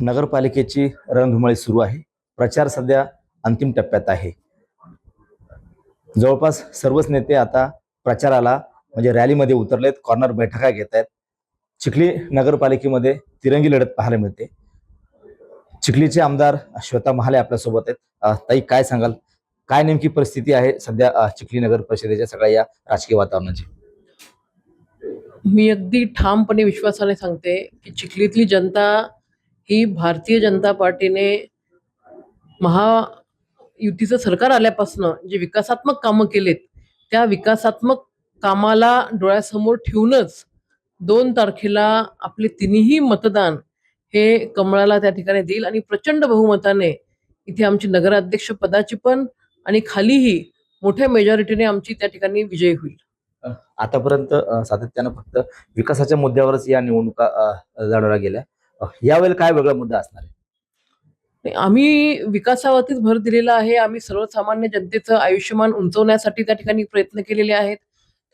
नगरपालिकेची रणधुमाळी सुरू आहे. प्रचार सध्या अंतिम टप्प्यात आहे. जवळपास सर्वच नेते आता प्रचाराला म्हणजे रॅलीमध्ये उतरलेत कॉर्नर बैठका घेत आहेत. चिखली नगरपालिकेमध्ये तिरंगी लढत पाहायला मिळते. चिखलीचे आमदार श्वेता महाले आपल्यासोबत आहेत. ताई काय सांगाल? काय नेमकी परिस्थिती आहे सध्या चिखली नगर परिषदेच्या सगळ्या या राजकीय वातावरणाची? मी अगदी ठामपणे विश्वासाने सांगते की चिखलीतली जनता ही भारतीय जनता पार्टीने महायुतीचं सरकार आल्यापासनं जे विकासात्मक कामं केलेत त्या विकासात्मक कामाला डोळ्यासमोर ठेवूनच दोन तारखेला आपले तिन्ही मतदान हे कमळाला त्या ठिकाणी देईल आणि प्रचंड बहुमताने इथे आमची नगराध्यक्ष पदाची पण आणि खालीही मोठ्या मेजॉरिटीने आमची त्या ठिकाणी विजय होईल. आतापर्यंत सातत्यानं फक्त विकासाच्या मुद्द्यावरच या निवडणुका लढवल्या गेल्या. यावेळेला काय वेगळा मुद्दा असणार आहे? आम्ही विकासावरतीच भर दिलेला आहे. आम्ही सर्वसामान्य जनतेचं आयुष्यमान उंचवण्यासाठी त्या ठिकाणी प्रयत्न केलेले आहेत.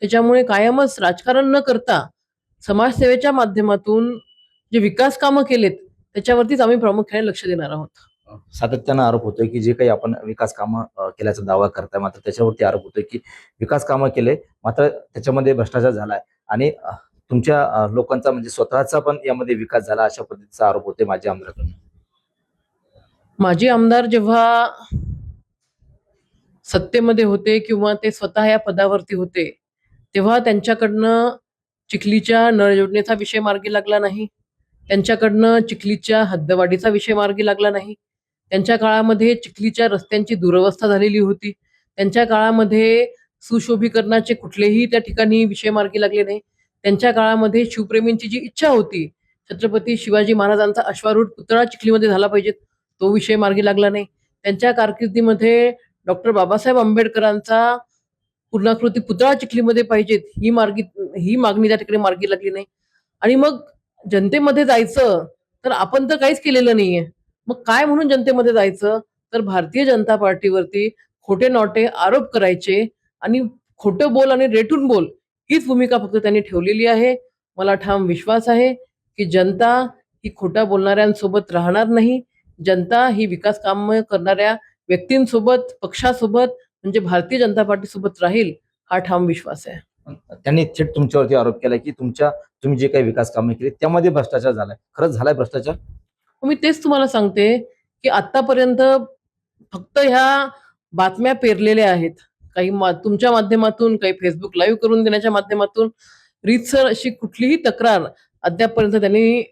त्याच्यामुळे कायमच राजकारण न करता समाजसेवेच्या माध्यमातून जे विकास कामं केलेत त्याच्यावरतीच आम्ही प्रामुख्याने लक्ष देणार आहोत. सातत्यानं आरोप होतोय की जे काही आपण विकास कामं केल्याचा दावा करताय मात्र त्याच्यावरती आरोप होतोय की विकास कामं केले मात्र त्याच्यामध्ये भ्रष्टाचार झालाय. आणि तुमच्या लोकांचा म्हणजे स्वतःचा पण यामध्ये विकास झाला अशा पद्धतीचा आरोप होते माझ्या आमदाराकडून माजी आमदार जेव्हा सत्तेमध्ये होते किंवा ते स्वतः या पदावरती होते तेव्हा त्यांच्याकडनं चिखलीच्या नळजोडणीचा विषय मार्गी लागला नाही. त्यांच्याकडनं चिखलीच्या हद्दवाढीचा विषय मार्गी लागला नाही. त्यांच्या काळामध्ये चिखलीच्या रस्त्यांची दुरवस्था झालेली होती. त्यांच्या काळामध्ये सुशोभीकरणाचे कुठलेही त्या ठिकाणी विषय मार्गी लागले नाही. त्यांच्या काळामध्ये शिवप्रेमींची जी इच्छा होती छत्रपती शिवाजी महाराजांचा अश्वारूढ पुतळा चिखलीमध्ये झाला पाहिजे तो विषय मार्गी लागला नाही. त्यांच्या कारकिर्दीमध्ये डॉक्टर बाबासाहेब आंबेडकरांचा पूर्णाकृती पुतळा चिखलीमध्ये पाहिजेत ही मार्गी ही मागणी त्या ठिकाणी मार्गी लागली नाही. आणि मग जनतेमध्ये जायचं तर आपण तर काहीच केलेलं नाहीये. मग काय म्हणून जनतेमध्ये जायचं? तर भारतीय जनता पार्टीवरती खोटे नोटे आरोप करायचे आणि खोटं बोल आणि रेटून बोल हीच भूमिका फक्त त्यांनी ठेवलेली आहे. मला ठाम विश्वास आहे की जनता ही खोटा बोलणाऱ्यांसोबत राहणार नाही. जनता ही विकास काम करणाऱ्या व्यक्तींसोबत पक्षासोबत म्हणजे भारतीय जनता पार्टी सोबत राहील हा ठाम विश्वास आहे. त्यांनी थेट तुमच्यावरती आरोप केला की तुमच्या तुम्ही जे काही विकास कामे केली त्यामध्ये भ्रष्टाचार झालाय. खरंच झालाय भ्रष्टाचार? मग मी तेच तुम्हाला सांगते की आतापर्यंत फक्त ह्या बातम्या पेरलेल्या आहेत. काही तुमच्या माध्यमातून काही फेसबुक लाईव्ह करून देण्याच्या माध्यमातून रीतसर अशी कुठलीही तक्रार अद्यापपर्यंत त्यांनी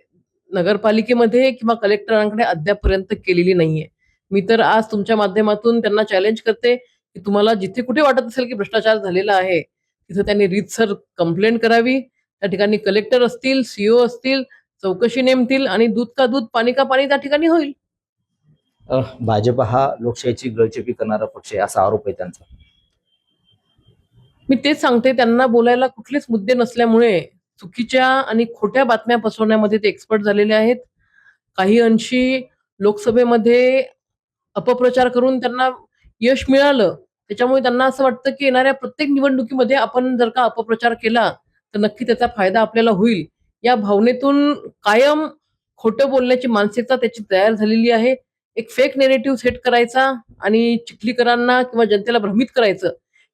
नगरपालिकेमध्ये किंवा कलेक्टरांकडे अद्यापपर्यंत केलेली नाहीये. मी तर आज तुमच्या माध्यमातून त्यांना चॅलेंज करते की तुम्हाला जिथे कुठे वाटत असेल की भ्रष्टाचार झालेला आहे तिथे त्यांनी रीतसर कंप्लेंट करावी. त्या ठिकाणी कलेक्टर असतील सीओ असतील चौकशी नेमतील आणि दूध का दूध पाणी का पाणी त्या ठिकाणी होईल. भाजप हा लोकशाहीची गळचेपी करणारा पक्ष आहे असा आरोप आहे त्यांचा. मी तेच सांगते त्यांना बोलायला कुठलेच मुद्दे नसल्यामुळे चुकीच्या आणि खोट्या बातम्या पसरवण्यामध्ये ते एक्सपर्ट झालेले आहेत. काही अंशी लोकसभेमध्ये अपप्रचार करून त्यांना यश मिळालं. त्याच्यामुळे त्यांना असं वाटतं की येणाऱ्या प्रत्येक निवडणुकीमध्ये आपण जर का अपप्रचार केला तर नक्की त्याचा फायदा आपल्याला होईल. या भावनेतून कायम खोटं बोलण्याची मानसिकता त्याची तयार झालेली आहे. एक फेक नेरेटिव्ह सेट करायचा आणि चिखलीकरांना किंवा जनतेला भ्रमित करायचं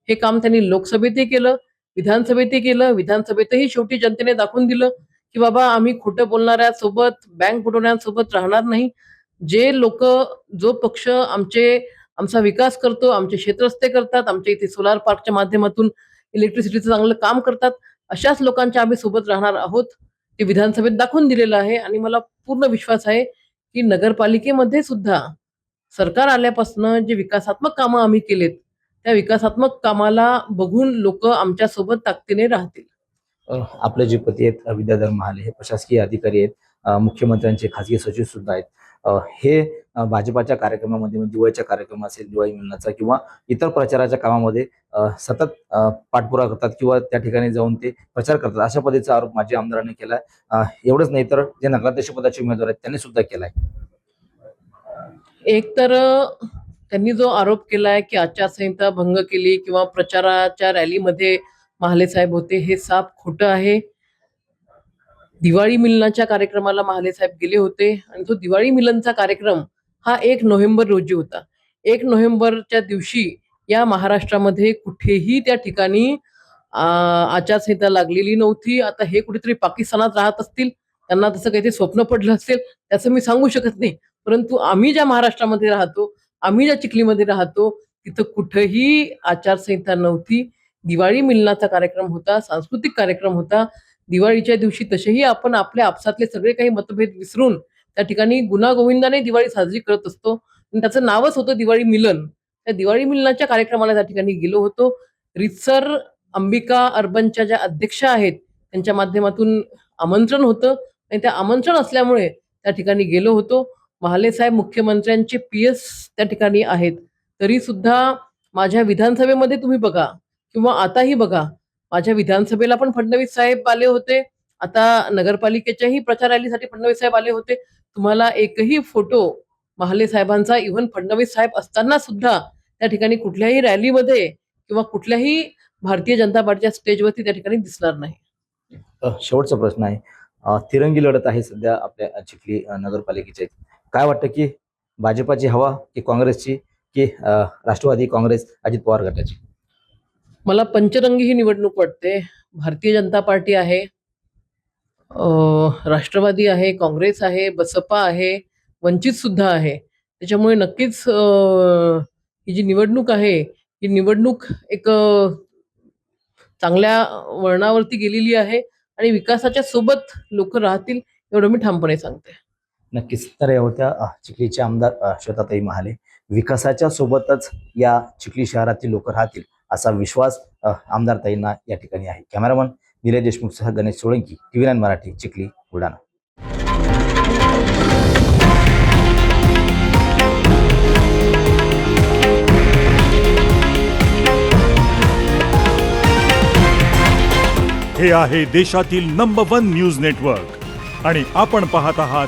हे काम त्यांनी लोकसभेतही केलं विधानसभेतही केलं विधानसभेतही शेवटी जनतेने दाखवून दिलं की बाबा आम्ही खोटं बोलणाऱ्यांसोबत बँक बुडवण्यासोबत राहणार नाही. जे लोक जो पक्ष आमचे आमचा विकास करतो आमचे क्षेत्रस्ते करतात आमच्या इथे सोलार पार्कच्या माध्यमातून इलेक्ट्रिसिटीचं चांगलं काम करतात अशाच लोकांच्या आम्ही सोबत राहणार आहोत ते विधानसभेत दाखवून दिलेलं आहे. आणि मला पूर्ण विश्वास आहे की नगरपालिकेमध्ये सुद्धा सरकार आल्यापासून जे विकासात्मक कामं आम्ही केलेत त्या विकासात्मक कामाला बघून लोक आमच्यासोबत ताकदीने राहतील. आपले जे पती आहेत विद्याधर महाले हे प्रशासकीय अधिकारी आहेत मुख्यमंत्र्यांचे खासगी सचिव सुद्धा आहेत. हे भाजपाच्या कार्यक्रमामध्ये म्हणजे दिवाळीच्या कार्यक्रम असेल दिवाळी मिलनाचा किंवा इतर प्रचाराच्या कामामध्ये सतत अं, पाठपुरावा करतात किंवा त्या ठिकाणी जाऊन ते प्रचार करतात. अशा पद्धतीचा आरोप माझी आमदारांनी केलाय. एवढंच नाही तर जे नगराध्यक्ष पदाचे उमेदवार आहेत त्यांनी सुद्धा केलाय. एक तर त्यांनी जो आरोप केलाय की आचारसंहिता भंग केली किंवा प्रचाराच्या रॅलीमध्ये महाले साहेब होते हे साफ खोटं आहे. दिवाळी मिलनाच्या कार्यक्रमाला महाले साहेब गेले होते आणि तो दिवाळी मिलनचा कार्यक्रम हा एक नोव्हेंबर रोजी होता. एक नोव्हेंबरच्या दिवशी या महाराष्ट्रामध्ये कुठेही त्या ठिकाणी आचारसंहिता लागलेली नव्हती. आता हे कुठेतरी पाकिस्तानात राहत असतील त्यांना तसं काहीतरी स्वप्न पडलं असेल त्याचं मी सांगू शकत नाही. परंतु आम्ही ज्या महाराष्ट्रामध्ये राहतो आम्ही ज्या चिखलीमध्ये राहतो तिथं कुठंही आचारसंहिता नव्हती. दिवाळी मिलनाचा कार्यक्रम होता सांस्कृतिक कार्यक्रम होता. दिवाळीच्या दिवशी तसेही आपण आपल्या आपसातले सगळे काही मतभेद विसरून त्या ठिकाणी गुणागोविंदाने दिवाळी साजरी करत असतो. आणि त्याचं नावच होतं दिवाळी मिलन. त्या दिवाळी मिलनाच्या कार्यक्रमाला त्या ठिकाणी गेलो होतो. रितसर अंबिका अर्बनच्या ज्या अध्यक्षा आहेत त्यांच्या माध्यमातून आमंत्रण होतं. आणि त्या आमंत्रण असल्यामुळे त्या ठिकाणी गेलो होतो. महाले साहेब मुख्यमंत्र्यांचे पी एस त्या ठिकाणी आहेत. तरी सुद्धा माझ्या विधानसभेमध्ये तुम्ही बघा किंवा आताही बघा माझ्या विधानसभेला पण फडणवीस साहेब आले होते. आता नगरपालिकेच्याही प्रचार रॅलीसाठी फडणवीस साहेब आले होते. तुम्हाला एकही फोटो महाले साहेबांचा इव्हन फडणवीस साहेब असताना सुद्धा त्या ठिकाणी कुठल्याही रॅलीमध्ये किंवा कुठल्याही भारतीय जनता पार्टीच्या स्टेजवरती त्या ठिकाणी दिसणार नाही. शेवटचा प्रश्न आहे. तिरंगी लढत आहे सध्या आपल्या चिखली नगरपालिकेच्या काय वाटतं की भाजपाची हवा की काँग्रेसची की राष्ट्रवादी काँग्रेस अजित पवार गटाची? मला पंचरंगी ही निवडणूक वाटते. भारतीय जनता पार्टी आहे. राष्ट्रवादी आहे काँग्रेस आहे बसपा आहे वंचित सुद्धा आहे. त्याच्यामुळे नक्कीच ही जी निवडणूक आहे ही निवडणूक एक चांगल्या वळणावरती गेलेली आहे आणि विकासाच्या सोबत लोक राहतील एवढं मी ठामपणे सांगते. नक्कीच. तर या होत्या चिखलीचे आमदार श्वेताताई महाले. विकासाच्या सोबतच या चिखली शहरातील लोक राहतील असा विश्वास आमदारताईंना या ठिकाणी आहे. कॅमेरामन निलेश देशमुखसह गणेश सोळंकी टीव्ही नाईन मराठी चिखली बुलढाणा. हे आहे देशातील नंबर वन न्यूज नेटवर्क आणि आपण पाहत आहात